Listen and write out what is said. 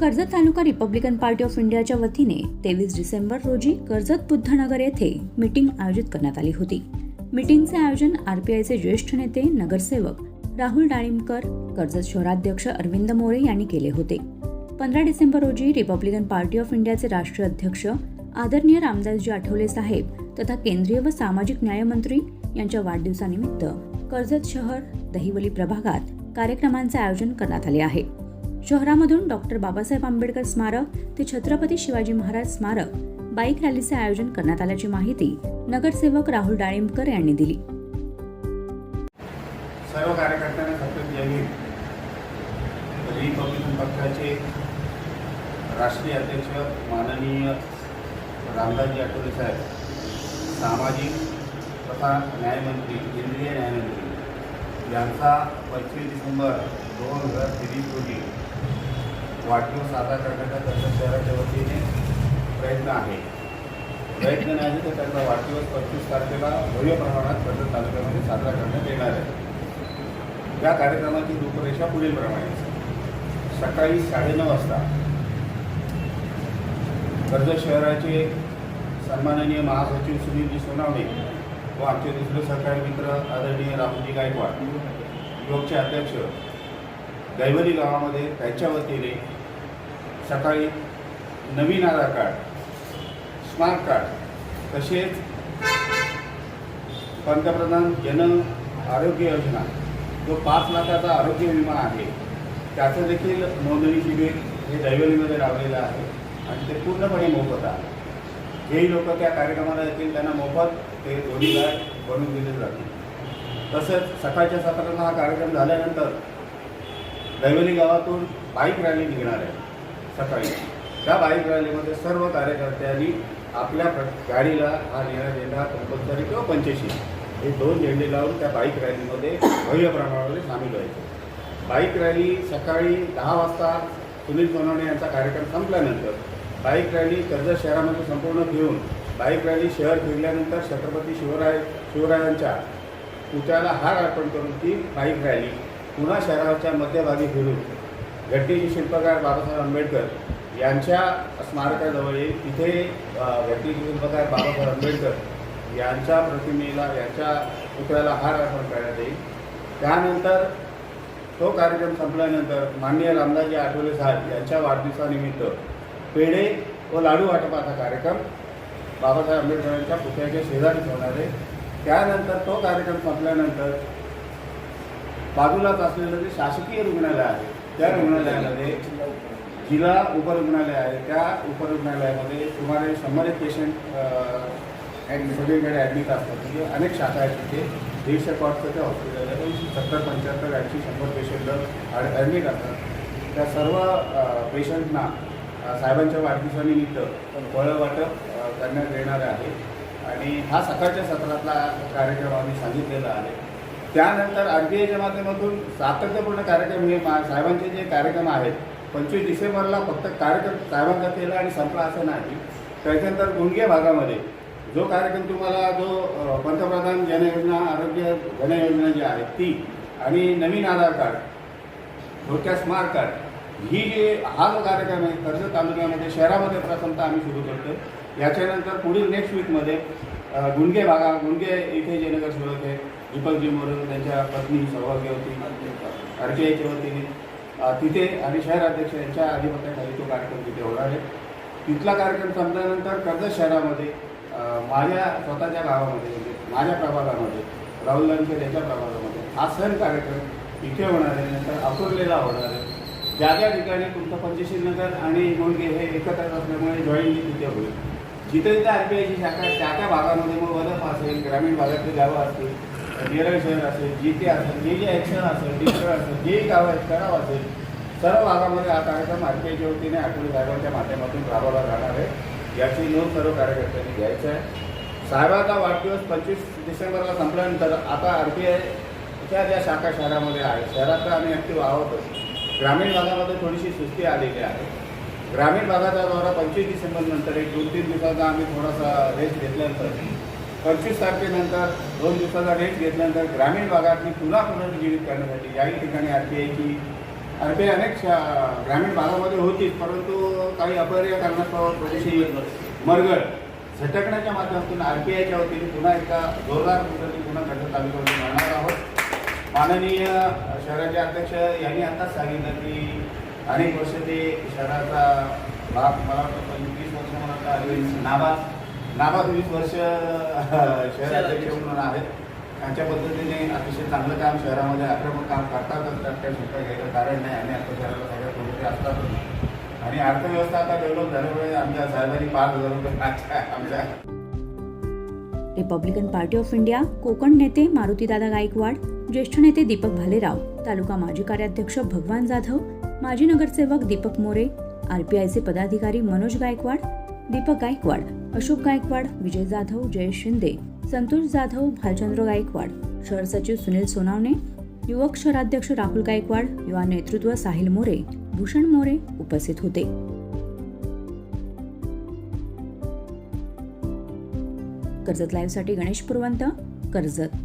Karjat taluka Republican party of इंडियाच्या वतीने तेवीस डिसेंबर रोजी कर्जत बुद्धनगर येथे मीटिंग आयोजित करण्यात आली होती. मीटिंगचे आयोजन आरपीआयचे ज्येष्ठ नेते नगरसेवक राहुल डाळिंबकर कर्जत शहराध्यक्ष अरविंद मोरे यांनी केले होते. पंधरा डिसेंबर रोजी रिपब्लिकन पार्टी ऑफ इंडियाचे राष्ट्रीय अध्यक्ष आदरणीय रामदासजी आठवले साहेब तथा केंद्रीय व सामाजिक न्यायमंत्री यांच्या वाढदिवसानिमित्त कर्जत शहर दहिवली प्रभागात कार्यक्रमांचे आयोजन करण्यात आले आहे. शहरामधून डॉक्टर बाबासाहेब आंबेडकर स्मारक ते छत्रपती शिवाजी महाराज स्मारक बाईक रॅलीचे आयोजन करण्यात आल्याची माहिती नगरसेवक राहुल डाळिंबकर यांनी दिली. सर्व कार्यकर्त्यांना सतत द्यावी रिपब्लिकन पक्षाचे राष्ट्रीय अध्यक्ष माननीय रामदासजी आठवले साहेब सामाजिक तथा न्यायमंत्री केंद्रीय न्यायमंत्री यांचा पंचवीस डिसेंबर दोन हजार तेवीस रोजी वाढदिवस साजरा करण्याचा कर्जत शहराच्या वतीने प्रयत्न आहे. प्रयत्न नाही तर त्यांचा वाढदिवस पंचवीस तारखेला भव्य प्रमाणात कर्जत तालुक्यामध्ये साजरा करण्यात येणार आहे. या कार्यक्रमाची रूपरेषा पुढील प्रमाणे. सकाळी साडेनऊ वाजता कर्जत शहराचे सन्माननीय महासचिव सुनीलजी सोनावणे व आमचे दुसरे सहकारी मित्र आदरणीय रामजी गायकवाड युवकचे अध्यक्ष दैवली गावामध्ये त्यांच्या वतीने सकाळी नवीन आधार कार्ड स्मार्ट कार्ड तसेच पंतप्रधान जन आरोग्य योजना जो पाच लाखाचा आरोग्य विमा आहे त्याचं देखील नोंदणी शिबिर हे दैवलीमध्ये लावलेलं आहे आणि ते पूर्णपणे मोफत आहे. जेही लोक त्या कार्यक्रमाला येतील त्यांना मोफत ते दोन्ही कार्ड बनवून दिले जातील. तसंच सकाळच्या सत्राला हा कार्यक्रम झाल्यानंतर दैवली गावातून बाईक रॅली निघणार आहे सकाळी. त्या बाईक रॅलीमध्ये सर्व कार्यकर्त्यांनी आपल्या प्र- गाडीला हा निळा झेंडा कंपल्सरी किंवा पंचेशी हे दोन झेंडे लावून त्या बाईक रॅलीमध्ये भव्य प्रमाणामध्ये सामील व्हायचे. बाईक रॅली सकाळी दहा वाजता सुनील सोनवणे यांचा कार्यक्रम संपल्यानंतर बाईक रॅली कर्जत शहरामध्ये संपूर्ण घेऊन बाईक रॅली शहर फिरल्यानंतर छत्रपती शिवराय शिवरायांच्या पुतळ्याला हार अर्पण करून ती बाईक रॅली पुन्हा शहराच्या मध्यभागी फिरून घट्टीचे शिल्पकार बाबासाहेब आंबेडकर यांच्या स्मारकाजवळ येईल तिथे अ, शिल्पकार बाबासाहेब आंबेडकर यांच्या प्रतिमेला यांच्या पुतळ्याला हार अर्पण करण्यात येईल. त्यानंतर तो कार्यक्रम संपल्यानंतर माननीय रामदासजी आठवले साहेब यांच्या वाढदिवसानिमित्त पेढे व लाडू वाटपाचा कार्यक्रम बाबासाहेब आंबेडकरांच्या पुतळ्याच्या शेजारी होणार आहे त्यानंतर तो कार्यक्रम संपल्यानंतर बाजूलाच असलेलं जे शासकीय रुग्णालय आहे त्या रुग्णालयामध्ये जिल्हा उपरुग्णालय आहे त्या उपरुग्णालयामध्ये सुमारे शंभर एक पेशंट सगळीकडे ॲडमिट असतात. म्हणजे अनेक शाखा आहेत तिथे. दीडशे कॉटचं ते हॉस्पिटल आहे पण सत्तर पंच्याहत्तर ऐंशी शंभर पेशंट ॲडमिट असतात. त्या सर्व पेशंटना साहेबांच्या वाढदिवसानिमित्त फळं वाटप करण्यात येणार आहे. आणि हा सकाळच्या सत्रातला कार्यक्रम आम्ही सांगितलेला आहे. त्यानंतर आर बी आयच्या माध्यमातून सातत्यपूर्ण कार्यक्रम हे मा साहेबांचे जे कार्यक्रम आहेत पंचवीस डिसेंबरला फक्त कार्यक्रम साहेबांचा केला आणि संपला असं नाही. त्याच्यानंतर गुंडगे भागामध्ये जो कार्यक्रम तुम्हाला जो पंतप्रधान जनयोजना आरोग्य जनयोजना जी आहे ती आणि नवीन आधार कार्ड थोडक्या स्मार्ट कार्ड ही जे हा जो कार्यक्रम आहे कर्ज तालुक्यामध्ये शहरामध्ये प्रथमतः आम्ही सुरू करतो याच्यानंतर पुढील नेक्स्ट वीकमध्ये गुंडगे भागा गुंडगे इथे जे नगरसेवक आहे. दीपकजी मोरे त्यांच्या पत्नी सहभागी होती. आर वतीने तिथे आणि शहर अध्यक्ष यांच्या आधिपत्याखाली तो कार्यक्रम तिथे होणार आहे. तिथला कार्यक्रम संपल्यानंतर कर्जत शहरामध्ये माझ्या स्वतःच्या गावामध्ये म्हणजे माझ्या प्रभागामध्ये राहुल लंके यांच्या प्रभागामध्ये हा सण कार्यक्रम इथे होणार आहे. नंतर अकोर्लेला होणार आहे. ज्या ज्या ठिकाणी तुमचं पंचशील नगर आणि मुंडगे हे एकत्र असल्यामुळे जॉईन तिथे होईल. जिथे जिथे आर बी आयची शाखा त्या त्या भागामध्ये मग वदप असेल ग्रामीण भागातली गावं असतील नेरळ शहर असेल जी जिथे असेल जे जे ॲक्शन असेल डिस्टर असेल जे गाव आहेत तणाव असेल सर्व भागामध्ये हा कार्यक्रम आर पी आयच्या वतीने आठवडी साहेबांच्या माध्यमातून राबवला जाणार आहे. याची नोंद सर्व कार्यकर्त्यांनी घ्यायचं आहे. साहेबाचा वाढदिवस पंचवीस डिसेंबरला संपल्यानंतर आता आर पी आयच्या ज्या शाखा शहरामध्ये आहेत शहरात तर आम्ही ॲक्टिव्ह आहोतच. ग्रामीण भागामध्ये थोडीशी सुस्ती आलेली आहे. ग्रामीण भागाचा दौरा पंचवीस डिसेंबर नंतर एक दोन तीन दिवसाचा आम्ही थोडासा रेस्ट घेतल्यानंतर पंचवीस तारखेनंतर दोन दिवसाचा रेस्ट घेतल्यानंतर ग्रामीण भागातली पुन्हा पुनर्जीवित करण्यासाठी याही ठिकाणी आर पी आयची आर पी आय अनेक शा- ग्रामीण भागामध्ये होतीच परंतु काही अपरिय कारणास्तव थोडीशी मरगळ. झटकण्याच्या माध्यमातून आर पी आयच्या वतीने पुन्हा एकदा जोरदार पद्धतीने पुन्हा घटक तालुक्यामध्ये मिळणार आहोत. माननीय शहराचे अध्यक्ष यांनी आताच सांगितलं की अनेक वर्ष ते शहराचा भाग मला वाटतं पंचवीस वर्ष मला वाटतं नाबाद नाबाद वीस वर्ष शहराध्यक्ष म्हणून आहेत. त्यांच्या पद्धतीने अतिशय चांगलं काम शहरामध्ये आक्रमक काम करतातच त्यात काही सुद्धा घ्यायचं कारण नाही. आणि आता शहराला सगळ्या गोष्टी असतातच आणि अर्थव्यवस्था आता डेव्हलप झाल्यामुळे आमच्या साहेबांनी पाच हजार रुपये आमच्या. Republican Party of India Konkan नेते मारुतीदादा गायकवाड ज्येष्ठ नेते दीपक भालेराव तालुका माजी कार्याध्यक्ष भगवान जाधव माजी नगरसेवक दीपक मोरे आरपीआयचे पदाधिकारी मनोज गायकवाड दीपक गायकवाड अशोक गायकवाड विजय जाधव जयेश शिंदे संतोष जाधव भालचंद्र गायकवाड शहर सचिव सुनील सोनावणे युवक शहराध्यक्ष राहुल गायकवाड युवा नेतृत्व साहिल मोरे भूषण मोरे उपस्थित होते. कर्जत लाईव्हसाठी गणेश पुरवंत कर्जत.